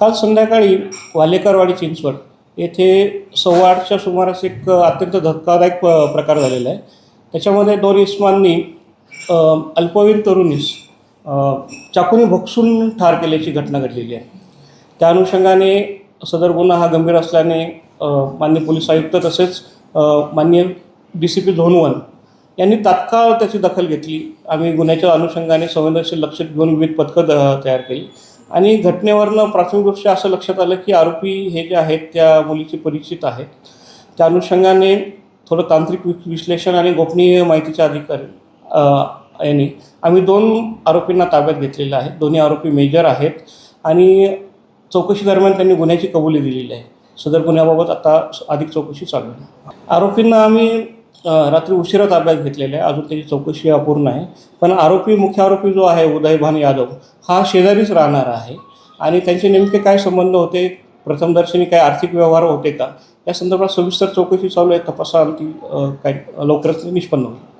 काल संध्याकाळी वालेकरवाडी चिंचवड येथे सव्वा आठच्या सुमारास एक अत्यंत धक्कादायक प- प्रकार झालेला आहे. त्याच्यामध्ये दोन इस्मांनी अल्पवीन अल्पवयीन तरुणीस चाकूने भोगसून ठार केल्याची घटना घडलेली आहे. त्या अनुषंगाने सदर गुन्हा हा गंभीर असल्याने मान्य पोलीस आयुक्त तसेच मान्य माननीय D C P zone one यांनी तात्काळ त्याची दखल घेतली. आम्ही गुन्ह्याच्या अनुषंगाने संवेदनशील लक्ष घेऊन विविध पथकं द- तयार केली. आणि घटनेवरनं प्राथमिकदृष्ट्या असं लक्षात आलं की आरोपी हे जे आहेत त्या मुलीचे परिचित आहेत. त्या अनुषंगाने थोडं तांत्रिक वि- विश्लेषण आणि गोपनीय माहितीच्या अधिकारी यांनी आम्ही दोन आरोपींना ताब्यात घेतलेलं आहे. दोन्ही आरोपी मेजर आहेत आणि चौकशी दरम्यान त्यांनी गुन्ह्याची कबुली दिलेली आहे. सदर गुन्ह्याबाबत आता अधिक चौकशी चालू आहे. आरोपींना आम्ही रात्री उशिरा ताब्यात घेतलेला आहे. अजून त्याची चौकशी अपूर्ण आहे. पण आरोपी मुख्य आरोपी जो आहे उदयभान यादव हा शेजारीच राहणार आहे. आणि त्यांचे नेमके काय संबंध होते? प्रथमदर्शनी काय आर्थिक व्यवहार होते का? या संदर्भात सविस्तर चौकशी चालू आहे. तपासाअंती अ, काय लवकरच निष्पन्न होईल.